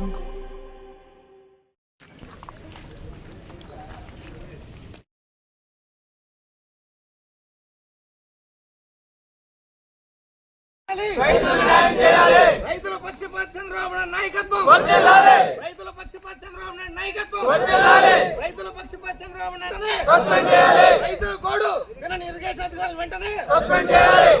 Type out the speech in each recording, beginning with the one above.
Franco. రైతుల పక్షపాత చంద్రబాబు నాయకత్వం. రైతుల పక్షపాత చంద్రబాబు నాయకత్వం. రైతుల పక్షపాత చంద్రబాబు నాయుడు రైతుల వెంటనే. సస్పెండ్ చేయాలి.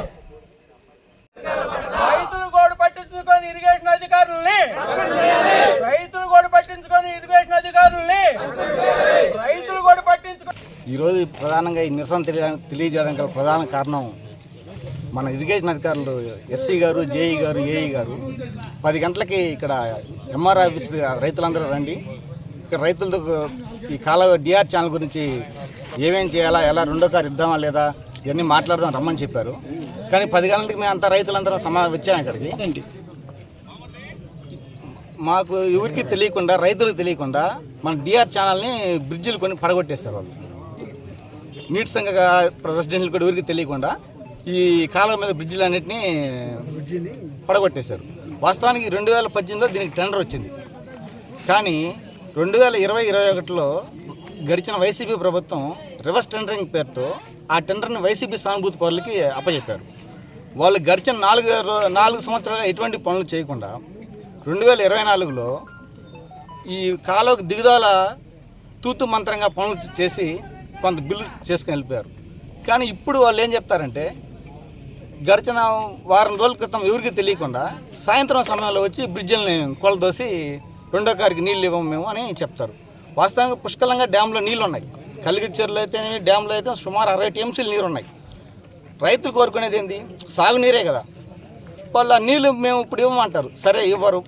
ఈరోజు ప్రధానంగా ఈ నిరసన తెలియ తెలియజేయడానికి గల ప్రధాన కారణం మన ఇరిగేషన్ అధికారులు ఎస్సీ గారు జేఈ గారు ఏఈ గారు. పది గంటలకి ఇక్కడ ఎంఆర్ ఆఫీస్ రైతులందరూ రండి. ఇక్కడ రైతులతో ఈ కాల డిఆర్ ఛానల్ గురించి ఏమేం చేయాలా ఎలా రెండో కారు ఇద్దామా లేదా ఇవన్నీ మాట్లాడదాం రమ్మని చెప్పారు. కానీ పది గంటలకి మేము అంతా రైతులందరం సమా వచ్చాము ఇక్కడికి మాకు ఎవరికి తెలియకుండా రైతులకు తెలియకుండా మన డిఆర్ ఛానల్ని బ్రిడ్జిలు కొన్ని పడగొట్టేస్తారు వాళ్ళు. నీటి సంఘ ప్రెసిడెంట్లు కూడా ఎవరికి తెలియకుండా ఈ కాలువ మీద బ్రిడ్జిలు అన్నింటినీ పడగొట్టేశారు. వాస్తవానికి రెండు వేల పద్దెనిమిదిలో దీనికి టెండర్ వచ్చింది. కానీ రెండు వేల ఇరవై ఇరవై ఒకటిలో గడిచిన వైసీపీ ప్రభుత్వం రివర్స్ టెండరింగ్ పేరుతో ఆ టెండర్ని వైసీపీ సానుభూతి పౌరులకి అప్పచెప్పారు వాళ్ళు గడిచిన నాలుగు నాలుగు సంవత్సరాలుగా ఎటువంటి పనులు చేయకుండా రెండు వేల ఇరవై నాలుగులో ఈ కాలువకు దిగుదల తూతు మంత్రంగా పనులు చేసి కొంత బిల్లు చేసుకుని వెళ్ళిపోయారు. కానీ ఇప్పుడు వాళ్ళు ఏం చెప్తారంటే గడిచిన వారం రోజుల క్రితం ఎవరికి తెలియకుండా సాయంత్రం సమయంలో వచ్చి బ్రిడ్జిల్ని కొలదోసి రెండో కారికి నీళ్ళు ఇవ్వము మేము అని చెప్తారు. వాస్తవంగా పుష్కలంగా డ్యాంలో నీళ్ళు ఉన్నాయి కలిగిచ్చేరులో అయితే డ్యాంలో అయితే సుమారు అరవై టీఎంసీలు నీరు ఉన్నాయి రైతులు కోరుకునేది ఏంది? సాగునీరే కదా. వాళ్ళు ఆ నీళ్ళు మేము ఇప్పుడు ఇవ్వమంటారు. సరే ఇవ్వరు.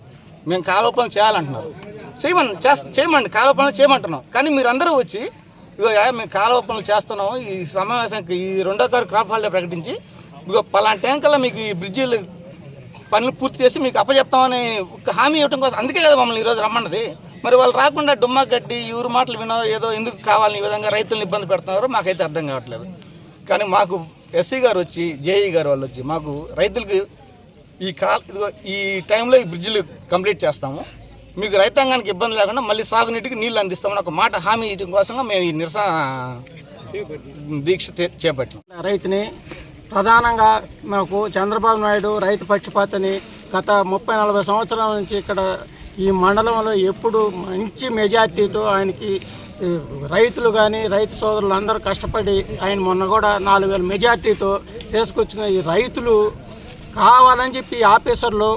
మేము కాలువ పనులు చేయాలంటున్నారు. చేయమని చేస్త చేయమండి కాలువ పనులు చేయమంటున్నాం కానీ మీరు అందరూ వచ్చి ఇగో యా, మేము కాలువ పనులు చేస్తున్నాము. ఈ సమావేశానికి ఈ రెండో కారు క్రాప్ హాలిడే ప్రకటించి ఇగో పలానా టైం కల్లా మీకు ఈ బ్రిడ్జిలు పనులు పూర్తి చేసి మీకు అప్పచెప్తామని ఒక హామీ ఇవ్వడం కోసం అందుకే కదా మమ్మల్ని ఈరోజు రమ్మన్నది మరి వాళ్ళు రాకుండా డుమ్మా కట్టి ఊరు మాటలు వినో ఏదో ఎందుకు కావాలని ఈ విధంగా రైతులను ఇబ్బంది పెడుతున్నారో మాకైతే అర్థం కావట్లేదు. కానీ మాకు ఎస్సీ గారు వచ్చి జేఈ గారు వాళ్ళు వచ్చి మాకు రైతులకి ఈ కా ఇదిగో ఈ టైంలో ఈ బ్రిడ్జిలు కంప్లీట్ చేస్తాము. మీకు రైతాంగానికి ఇబ్బంది లేకుండా మళ్ళీ సాగునీటికి నీళ్ళు అందిస్తామని ఒక మాట హామీ ఇవ్వడం కోసంగా మేము ఈ నిరసన దీక్ష చే- చేపట్టాం రైతుని ప్రధానంగా మాకు చంద్రబాబు నాయుడు రైతు పక్షపాతని గత ముప్పై నలభై సంవత్సరాల నుంచి ఇక్కడ ఈ మండలంలో ఎప్పుడు మంచి మెజార్టీతో ఆయనకి రైతులు కానీ రైతు సోదరులు అందరూ కష్టపడి ఆయన మొన్న కూడా నాలుగు వేల మెజార్టీతో తీసుకొచ్చిన ఈ రైతులు కావాలని చెప్పి ఆఫీసర్లు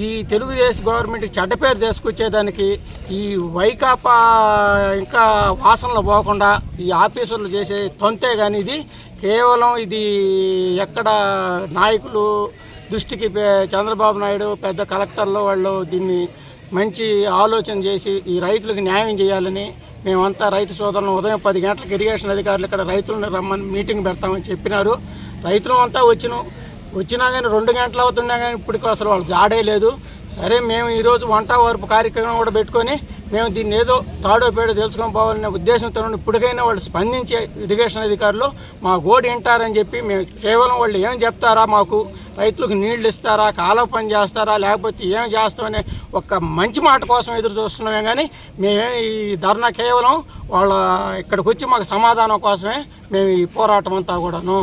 ఈ తెలుగుదేశం గవర్నమెంట్కి చెడ్డ పేరు తీసుకొచ్చేదానికి ఈ వైకాపా ఇంకా వాసనలు పోకుండా ఈ ఆఫీసర్లు చేసే తొంతే కానీ ఇది కేవలం ఇది ఎక్కడ నాయకులు దృష్టికి చంద్రబాబు నాయుడు పెద్ద కలెక్టర్లు వాళ్ళు దీన్ని మంచి ఆలోచన చేసి ఈ రైతులకు న్యాయం చేయాలని మేమంతా రైతు సోదరులను ఉదయం పది గంటలకు ఇరిగేషన్ అధికారులు ఇక్కడ రైతులను రమ్మని మీటింగ్ పెడతామని చెప్పినారు. రైతులు అంతా వచ్చినాం. వచ్చినా కానీ రెండు గంటలు అవుతున్నా కానీ ఇప్పటికీ అసలు వాళ్ళు జాడే లేదు. సరే మేము ఈరోజు వంట వరపు కార్యక్రమం కూడా పెట్టుకొని మేము దీన్ని ఏదో తాడో పేడో తెలుసుకొని పోవాలనే ఉద్దేశంతో ఇప్పటికైనా వాళ్ళు స్పందించే ఇరిగేషన్ అధికారులు మా గోడు వింటారని చెప్పి మేము కేవలం వాళ్ళు ఏం చెప్తారా మాకు? రైతులకు నీళ్ళు ఇస్తారా? కాలువ పని చేస్తారా? లేకపోతే ఏం చేస్తామనే ఒక మంచి మాట కోసం ఎదురు చూస్తున్నామే కానీ మేమే ఈ ధర్నా కేవలం వాళ్ళ ఇక్కడికి వచ్చి మాకు సమాధానం కోసమే మేము ఈ పోరాటం అంతా కూడాను